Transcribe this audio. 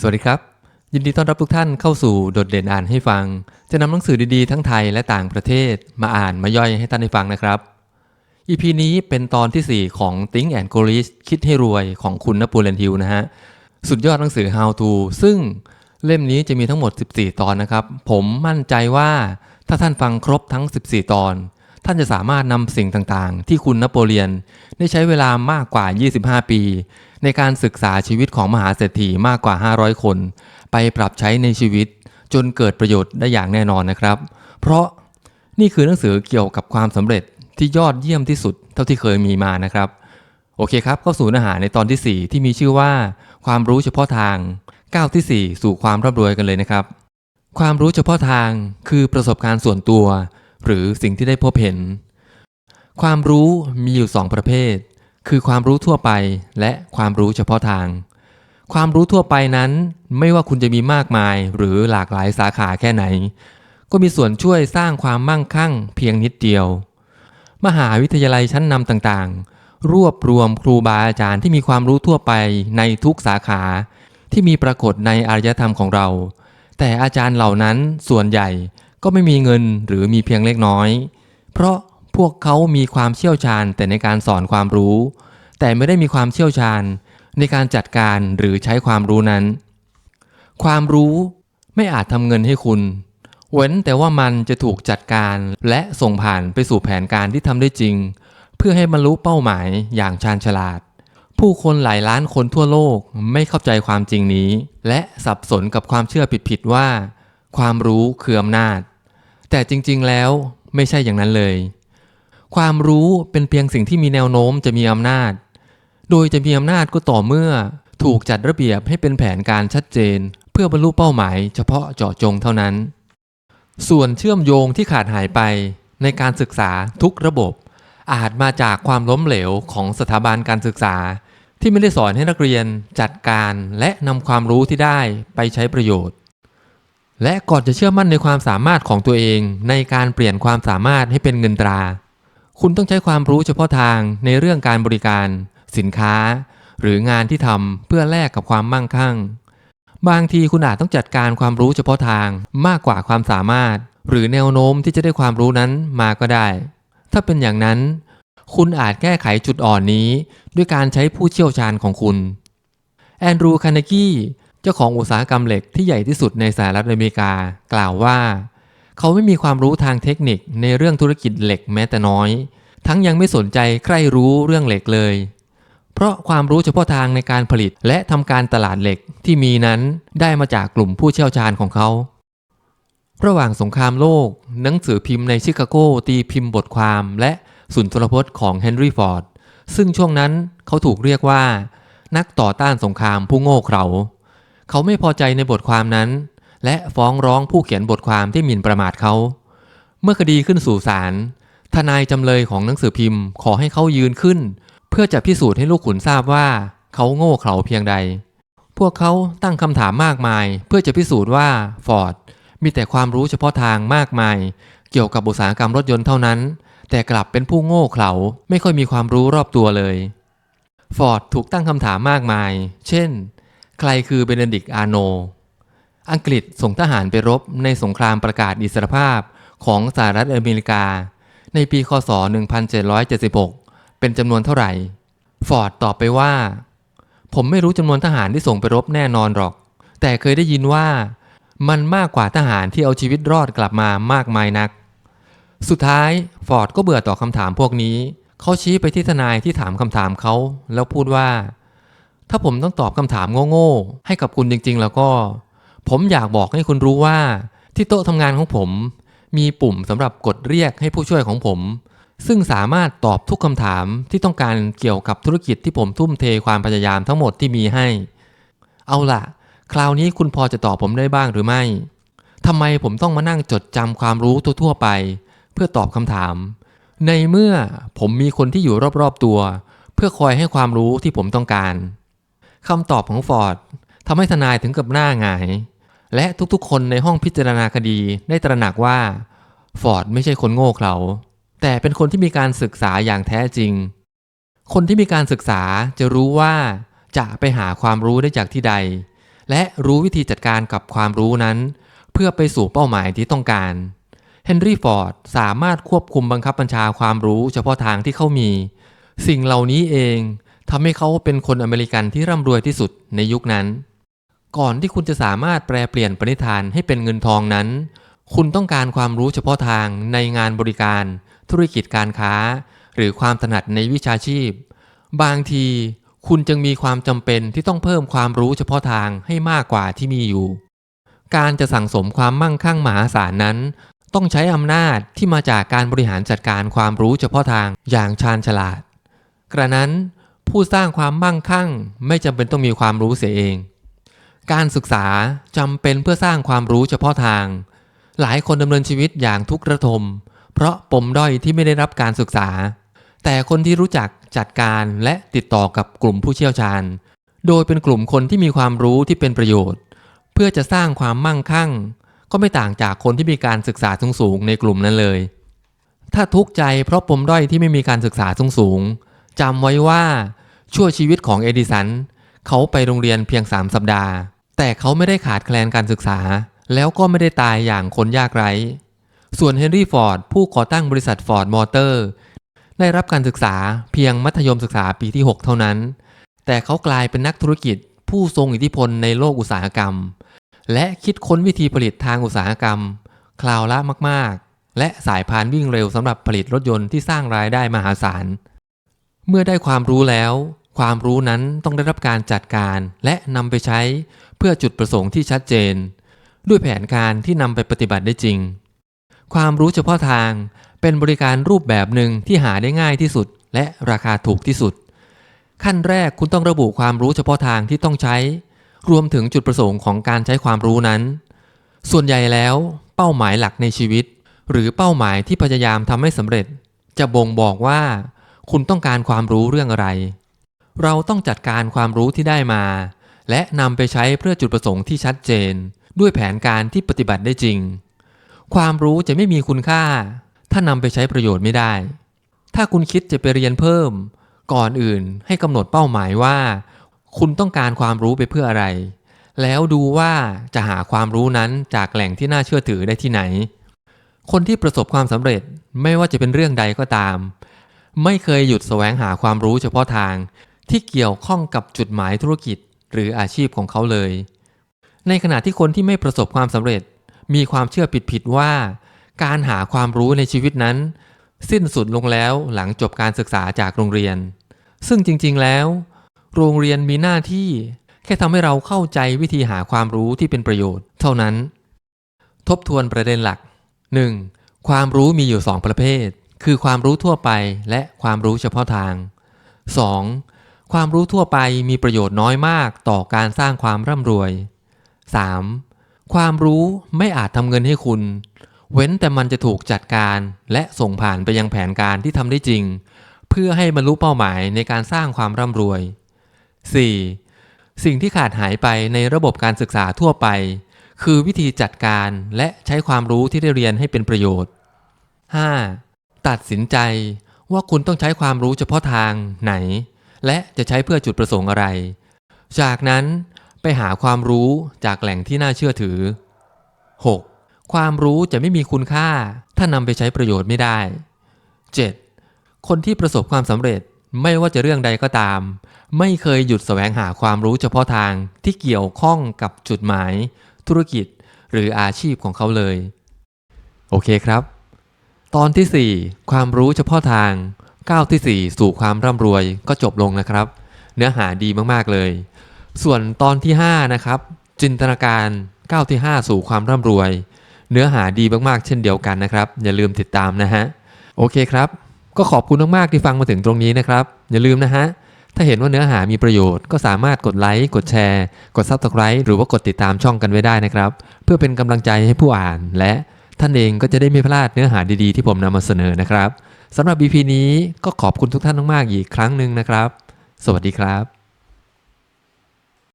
สวัสดีครับ ยินดีต้อนรับทุกท่านเข้าสู่โดดเด่นอ่านให้ฟัง จะนำหนังสือดีๆ ทั้งไทยและต่างประเทศมาอ่านมาย่อยให้ท่านได้ฟังนะครับ EP นี้เป็นตอนทีสี่4 ของ Think and Grow Rich คิดให้รวยของคุณนปูเลนฮิลนะฮะ สุดยอดหนังสือ How to ซึ่งเล่มนี้จะมีทั้งหมด 14 ตอนนะครับ ผมมั่นใจว่าถ้าท่านฟังครบทั้ง 14 ตอน ท่านจะสามารถนำสิ่งต่างๆ ที่คุณนโปเลียน ได้ใช้เวลามากกว่า 25 ปี ในการศึกษาชีวิตของมหาเศรษฐีมากกว่า 500 คน ไปปรับใช้ในชีวิต จนเกิดประโยชน์ได้อย่างแน่นอนนะครับ เพราะนี่คือหนังสือเกี่ยวกับความสำเร็จที่ยอดเยี่ยมที่สุดเท่าที่เคยมีมานะครับ โอเคครับเข้าสู่เนื้อหาในตอนทีสี่4 ที่มีชื่อว่า ความรู้เฉพาะทางก้าวที่ 4 สู่ความร่ำรวยกันเลยนะครับ ความรู้เฉพาะทางคือประสบการณ์ส่วนตัว หรือสิ่งที่ได้พบเห็น ความรู้มีอยู่ 2 ประเภท คือความรู้ทั่วไปและความรู้เฉพาะทาง ความรู้ทั่วไปนั้น ไม่ว่าคุณจะมีมากมายหรือหลากหลายสาขาแค่ไหน ก็มีส่วนช่วยสร้างความมั่งคั่งเพียงนิดเดียว มหาวิทยาลัยชั้นนำต่างๆ รวบรวมครูบาอาจารย์ที่มีความรู้ทั่วไปในทุกสาขา ที่มีปรากฏในอารยธรรมของเรา แต่อาจารย์เหล่านั้นส่วนใหญ่ก็ไม่มีเงินหรือมีเพียงเล็กน้อย เพราะพวกเขามีความเชี่ยวชาญแต่ในการสอนความรู้ แต่ไม่ได้มีความเชี่ยวชาญในการจัดการหรือใช้ความรู้นั้น ความรู้ไม่อาจทำเงินให้คุณ เว้นแต่ว่ามันจะถูกจัดการและส่งผ่านไปสู่แผนการที่ทำได้จริง เพื่อให้บรรลุเป้าหมายอย่างชาญฉลาด ผู้คนหลายล้านคนทั่วโลกไม่เข้าใจความจริงนี้ และสับสนกับความเชื่อผิดๆว่า ความรู้คืออำนาจ แต่จริงๆแล้วไม่ใช่อย่างนั้นเลย ความรู้เป็นเพียงสิ่งที่มีแนวโน้มจะมีอำนาจ โดยจะมีอำนาจก็ต่อเมื่อ ถูกจัดระเบียบให้เป็นแผนการชัดเจน เพื่อบรรลุเป้าหมายเฉพาะเจาะจงเท่านั้น ส่วนเชื่อมโยงที่ขาดหายไปในการศึกษาทุกระบบ อาจมาจากความล้มเหลวของสถาบันการศึกษา ที่ไม่ได้สอนให้นักเรียนจัดการและนำความรู้ที่ได้ไปใช้ประโยชน์ และก่อนจะเชื่อมั่นในความสามารถของตัวเองในการเปลี่ยนความสามารถให้เป็นเงินตรา คุณต้องใช้ความรู้เฉพาะทางในเรื่องการบริการ สินค้า หรืองานที่ทำเพื่อแลกกับความมั่งคั่ง บางทีคุณอาจต้องจัดการความรู้เฉพาะทางมากกว่าความสามารถ หรือแนวโน้มที่จะได้ความรู้นั้นมาก็ได้ ถ้าเป็นอย่างนั้น คุณอาจแก้ไขจุดอ่อนนี้ ด้วยการใช้ผู้เชี่ยวชาญของคุณ แอนดรูว์คาร์เนกีเจ้าของอุตสาหกรรมเหล็กที่ใหญ่ที่สุดในสหรัฐอเมริกา กล่าวว่า เขาไม่มีความรู้ทางเทคนิคในเรื่องธุรกิจเหล็กแม้แต่น้อยทั้งยังไม่สนใจใคร่รู้เรื่องเหล็กเลย เพราะความรู้เฉพาะทางในการผลิตและทำการตลาดเหล็กที่มีนั้นได้มาจากกลุ่มผู้เชี่ยวชาญของเขา ระหว่างสงครามโลก หนังสือพิมพ์ในชิคาโกตีพิมพ์บทความและสุนทรพจน์ของเฮนรี่ฟอร์ด ซึ่งช่วงนั้นเขาถูกเรียกว่า นักต่อต้านสงครามผู้โง่เขลาเขาไม่พอใจในบทความนั้น และฟ้องร้องผู้เขียนบทความที่หมิ่นประมาทเขา เมื่อคดีขึ้นสู่ศาลทนายจำเลยของหนังสือพิมพ์ขอให้เขายืนขึ้น พื่อจะพิสูจน์ให้ลูกขุนทราบว่าเขาโง่เขลาเพียงใด พวกเขาตั้งคำถามมากมาย เพื่อจะพิสูจน์ว่าฟอร์ดมีแต่ความรู้เฉพาะทางมากมาย เกี่ยวกับอุตสาหกรรมรถยนต์เท่านั้น แต่กลับเป็นผู้โง่เขลาไม่ค่อยมีความรู้รอบตัวเลยฟอร์ดถูกตั้งคำถามมากมาย เช่น ใครคือเบเนดิกอาโน อังกฤษส่งทหารไปรบในสงครามประกาศอิสรภาพของสหรัฐอเมริกา ในปี คศ 1776 เป็นจำนวนเท่าไหร่ ฟอร์ดตอบไปว่า ผมไม่รู้จำนวนทหารที่ส่งไปรบแน่นอนหรอก แต่เคยได้ยินว่า มันมากกว่าทหารที่เอาชีวิตรอดกลับมามากมายนัก สุดท้ายฟอร์ดก็เบื่อต่อคำถามพวกนี้ เขาชี้ไปที่ทนายที่ถามคำถามเขา แล้วพูดว่า ถ้าผมต้องตอบคำถามโง่ๆให้กับคุณจริง ๆ แล้วก็ ผมอยากบอกให้คุณรู้ว่าที่โต๊ะทำงานของผม มีปุ่มสำหรับกดเรียกให้ผู้ช่วยของผม ซึ่งสามารถตอบทุกคำถามที่ต้องการเกี่ยวกับธุรกิจที่ผมทุ่มเทความพยายามทั้งหมดที่มีให้ เอาล่ะ คราวนี้คุณพอจะตอบผมได้บ้างหรือไม่ทำไมผมต้องมานั่งจดจำความรู้ทั่วๆไป เพื่อตอบคำถาม ในเมื่อผมมีคนที่อยู่รอบๆตัว เพื่อคอยให้ความรู้ที่ผมต้องการคำตอบของฟอร์ดทำให้ทนายถึงกับหน้าหงาย และทุกๆ คนในห้องพิจารณาคดีได้ตระหนักว่า ฟอร์ดไม่ใช่คนโง่เขลา แต่เป็นคนที่มีการศึกษาอย่างแท้จริง คนที่มีการศึกษาจะรู้ว่าจะไปหาความรู้ได้จากที่ใด และรู้วิธีจัดการกับความรู้นั้น เพื่อไปสู่เป้าหมายที่ต้องการเฮนรี่ฟอร์ดสามารถควบคุมบังคับบัญชาความรู้เฉพาะทางที่เขามี สิ่งเหล่านี้เองทำให้เขาเป็นคนอเมริกันที่ร่ำรวยที่สุดในยุคนั้น ก่อนที่คุณจะสามารถแปลเปลี่ยนปณิธานให้เป็นเงินทองนั้น คุณต้องการความรู้เฉพาะทางในงานบริการ ธุรกิจการค้า หรือความถนัดในวิชาชีพ บางทีคุณจึงมีความจำเป็นที่ต้องเพิ่มความรู้เฉพาะทางให้มากกว่าที่มีอยู่ การจะสั่งสมความมั่งคั่งมหาศาลนั้น ต้องใช้อำนาจที่มาจากการบริหารจัดการความรู้เฉพาะทางอย่างชาญฉลาด กระนั้นผู้สร้างความมั่งคั่งไม่จำเป็นต้องมีความรู้เสียเอง การศึกษาจำเป็นเพื่อสร้างความรู้เฉพาะทาง หลายคนดำเนินชีวิตอย่างทุกข์ระทม เพราะปมด้อยที่ไม่ได้รับการศึกษา แต่คนที่รู้จักจัดการและติดต่อกับกลุ่มผู้เชี่ยวชาญ โดยเป็นกลุ่มคนที่มีความรู้ที่เป็นประโยชน์ เพื่อจะสร้างความมั่งคั่ง ก็ไม่ต่างจากคนที่มีการศึกษาสูงๆในกลุ่มนั้นเลย ถ้าทุกข์ใจเพราะปมด้อยที่ไม่มีการศึกษาสูงๆจำไว้ว่าชั่วชีวิตของเอดิสันเขาไปโรงเรียนเพียง 3 สัปดาห์ แต่เขาไม่ได้ขาดแคลนการศึกษา แล้วก็ไม่ได้ตายอย่างคนยากไร้ ส่วนเฮนรี่ฟอร์ดผู้ก่อตั้งบริษัทฟอร์ดมอเตอร์ได้รับการศึกษาเพียงมัธยมศึกษาปีที่ 6 เท่านั้น แต่เขากลายเป็นนักธุรกิจ ผู้ทรงอิทธิพลในโลกอุตสาหกรรม และคิดค้นวิธีผลิตทางอุตสาหกรรมคราวละมาก ๆ และสายพานวิ่งเร็วสำหรับผลิตรถยนต์ที่สร้างรายได้มหาศาล เมื่อได้ความรู้แล้ว ความรู้นั้นต้องได้รับการจัดการและนำไปใช้เพื่อจุดประสงค์ที่ชัดเจน ด้วยแผนการที่นำไปปฏิบัติได้จริง ความรู้เฉพาะทาง เป็นบริการรูปแบบหนึ่งที่หาได้ง่ายที่สุด และราคาถูกที่สุด ขั้นแรกคุณต้องระบุความรู้เฉพาะทางที่ต้องใช้ รวมถึงจุดประสงค์ของการใช้ความรู้นั้น ส่วนใหญ่แล้ว เป้าหมายหลักในชีวิต หรือเป้าหมายที่พยายามทำให้สำเร็จ จะบ่งบอกว่า คุณต้องการความรู้เรื่องอะไร เราต้องจัดการความรู้ที่ได้มา และนำไปใช้เพื่อจุดประสงค์ที่ชัดเจน ด้วยแผนการที่ปฏิบัติได้จริง ความรู้จะไม่มีคุณค่า ถ้านำไปใช้ประโยชน์ไม่ได้ ถ้าคุณคิดจะไปเรียนเพิ่ม ก่อนอื่นให้กำหนดเป้าหมายว่า คุณต้องการความรู้ไปเพื่ออะไร แล้วดูว่าจะหาความรู้นั้นจากแหล่งที่น่าเชื่อถือได้ที่ไหน คนที่ประสบความสำเร็จไม่ว่าจะเป็นเรื่องใดก็ตาม ไม่เคยหยุดแสวงหาความรู้เฉพาะทาง ที่เกี่ยวข้องกับจุดหมายธุรกิจ หรืออาชีพของเขาเลย ในขณะที่คนที่ไม่ประสบความสำเร็จ มีความเชื่อผิดๆว่า การหาความรู้ในชีวิตนั้น สิ้นสุดลงแล้วหลังจบการศึกษาจากโรงเรียน ซึ่งจริงๆแล้ว โรงเรียนมีหน้าที่แค่ทำให้เราเข้าใจวิธีหาความรู้ที่เป็นประโยชน์ เท่านั้น ทบทวนประเด็นหลัก 1. ความรู้มีอยู่ 2 ประเภท คือความรู้ทั่วไปและความรู้เฉพาะทาง 2. ความรู้ทั่วไปมีประโยชน์น้อยมากต่อการสร้างความร่ำรวย 3. ความรู้ไม่อาจทำเงินให้คุณ เว้นแต่มันจะถูกจัดการและส่งผ่านไปยังแผนการที่ทำได้จริง เพื่อให้บรรลุเป้าหมายในการสร้างความร่ำรวย 4. สิ่งที่ขาดหายไปในระบบการศึกษาทั่วไป คือวิธีจัดการและใช้ความรู้ที่ได้เรียนให้เป็นประโยชน์ 5. ตัดสินใจว่าคุณต้องใช้ความรู้เฉพาะทางไหน และจะใช้เพื่อจุดประสงค์อะไร จากนั้น ไปหาความรู้จากแหล่งที่น่าเชื่อถือ 6. ความรู้จะไม่มีคุณค่า ถ้านำไปใช้ประโยชน์ไม่ได้ 7. คนที่ประสบความสำเร็จไม่ว่าจะเรื่องใดก็ตาม ไม่เคยหยุดแสวงหาความรู้เฉพาะทางที่เกี่ยวข้องกับจุดหมาย ธุรกิจหรืออาชีพของเขาเลย โอเคครับ ตอนที่ 4 ความรู้เฉพาะทางก้าวที่ 4 สู่ความร่ำรวยก็จบลงนะครับ เนื้อหาดีมากๆเลย ส่วนตอนที่ 5 นะครับ จินตนาการก้าวที่ 5 สู่ความร่ำรวย เนื้อหาดีมากๆ เช่นเดียวกันนะครับ อย่าลืมติดตามนะฮะ โอเคครับ ก็ขอบคุณมากๆที่ฟังมาถึงตรงนี้นะครับ อย่าลืมนะฮะ ถ้าเห็นว่าเนื้อหามีประโยชน์ก็สามารถกดไลค์กดแชร์ กด Subscribe หรือว่ากดติดตามช่องกันไว้ได้นะครับ เพื่อเป็นกำลังใจให้ผู้อ่าน และท่านเองก็จะได้ไม่พลาดเนื้อหาดีๆ ที่ผมนำมาเสนอนะครับสำหรับ EP นี้ก็ขอบคุณทุกท่านมากๆอีกครั้งหนึ่งนะครับ สวัสดีครับ